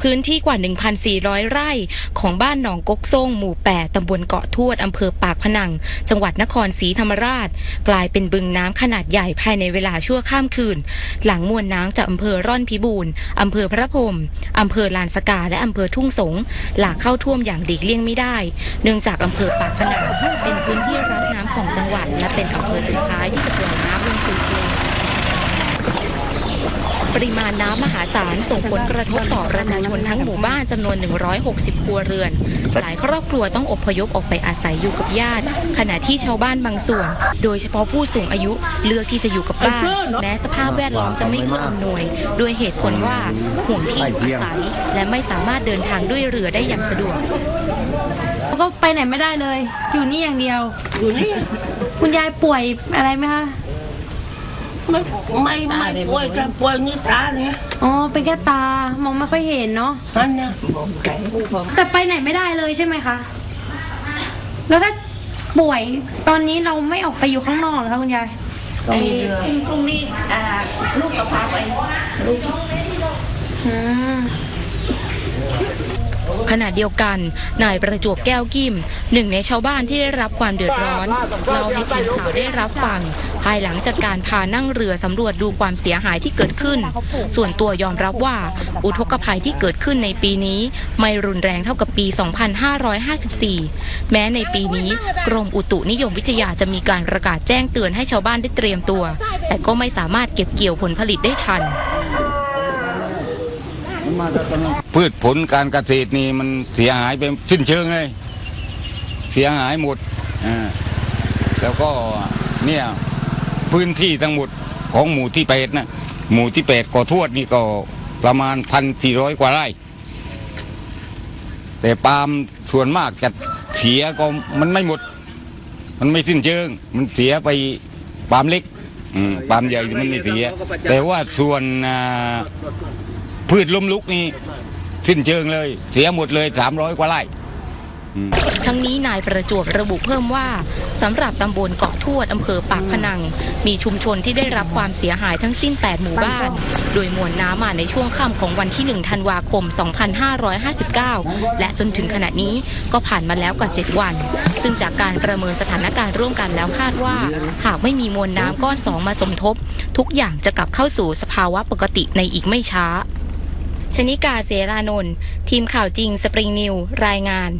พื้นที่กว่า 1,400 ไร่ของบ้านหนองกกซ่งหมู่ 8 ตำบลเกาะทวดอำเภอปากพนัง จังหวัดนครศรีธรรมราช กลายเป็นบึงน้ำขนาดใหญ่ภายในเวลาชั่วข้ามคืน หลังมวลน้ำจากอำเภอร่อนพิบูรณ์อำเภอพระพรมอำเภอลานสกาและอำเภอทุ่งสง หลากเข้าท่วมอย่างหลีกเลี่ยงไม่ได้ เนื่องจากอำเภอปากพนังเป็นพื้นที่รับน้ำของจังหวัด และเป็นอำเภอสุดท้ายที่จะปล่อยน้ำลงสู่ทะเล ปริมาณน้ำมหาศาลส่งผลกระทบต่อประชาชนทั้งหมู่บ้านจำนวน 160 ครัวเรือน หลายครอบครัวต้องอพยพออกไปอาศัยอยู่กับญาติ ขณะที่ชาวบ้านบางส่วน โดยเฉพาะผู้สูงอายุเลือกที่จะอยู่กับบ้านแม้สภาพแวดล้อมจะไม่เอื้ออำนวย ด้วยเหตุผลว่าห่วงที่อยู่อาศัย และไม่สามารถเดินทางด้วยเรือได้อย่างสะดวกแล้วก็ไปไหนไม่ได้เลย อยู่นี่อย่างเดียว อยู่นี่ คุณยายป่วยอะไรไหมคะ ไม่ไม่ไม่ป่วยแต่ป่วยนี่ตาเนี่ยอ๋อ เป็นแค่ตามองไม่ค่อยเห็นเนาะนั่นเนี่ยแต่ไปไหนไม่ได้เลยใช่ไหมคะ แล้วถ้าป่วยตอนนี้เราไม่ออกไปอยู่ข้างนอกเหรอคะคุณยายไอ้ตรงนี้อ่าลูกก็พาไปลูกอืม ขณะเดียวกัน นายประจวบแก้วกิมหนึ่งในชาวบ้านที่ได้รับความเดือดร้อนเล่าให้ทีมข่าวได้รับฟัง ภายหลังจากการพานั่งเรือสำรวจดูความเสียหายที่เกิดขึ้น ส่วนตัวยอมรับว่า อุทกภัยที่เกิดขึ้นในปีนี้ ไม่รุนแรงเท่ากับปี 2554 แม้ในปีนี้กรมอุตุนิยมวิทยาจะมีการประกาศแจ้งเตือนให้ชาวบ้านได้เตรียมตัว แต่ก็ไม่สามารถเก็บเกี่ยวผลผลิตได้ทัน พืชผลการเกษตรนี่มันเสียหายไปสิ้นเชิงเลย เสียหายหมดอ่าแล้วก็เนี่ยพื้นที่ทั้งหมดของหมู่ที่แปดนะหมู่ที่แปดก่อทวดนี่ก็ประมาณพันสี่ร้อยกว่าไร่ แต่ปาล์มส่วนมากจะเสียก็มันไม่หมด มันไม่สิ้นเชิง มันเสียไปปาล์มเล็กปาล์มใหญ่มันไม่เสีย แต่ว่าส่วนอ พืชล้มลุกนี่สิ้นเชิงเลย เสียหมดเลยสามร้อยกว่าไร่ทั้งนี้นายประจวบระบุเพิ่มว่าสำหรับตำบลเกาะทวดอำเภอปากพนัง มีชุมชนที่ได้รับความเสียหายทั้งสิ้น 8 หมู่บ้าน โดยมวลน้ำมาในช่วงค่ำของวันที่ 1 ธันวาคม 2559 และจนถึงขณะนี้ก็ผ่านมาแล้วกว่า 7 วัน ซึ่งจากการประเมินสถานการณ์ร่วมกันแล้วคาดว่า หากไม่มีมวลน้ำก้อนสองมาสมทบ ทุกอย่างจะกลับเข้าสู่สภาวะปกติในอีกไม่ช้า ชนิกาเสรานนท์ทีมข่าวจริงสปริงนิว รายงาน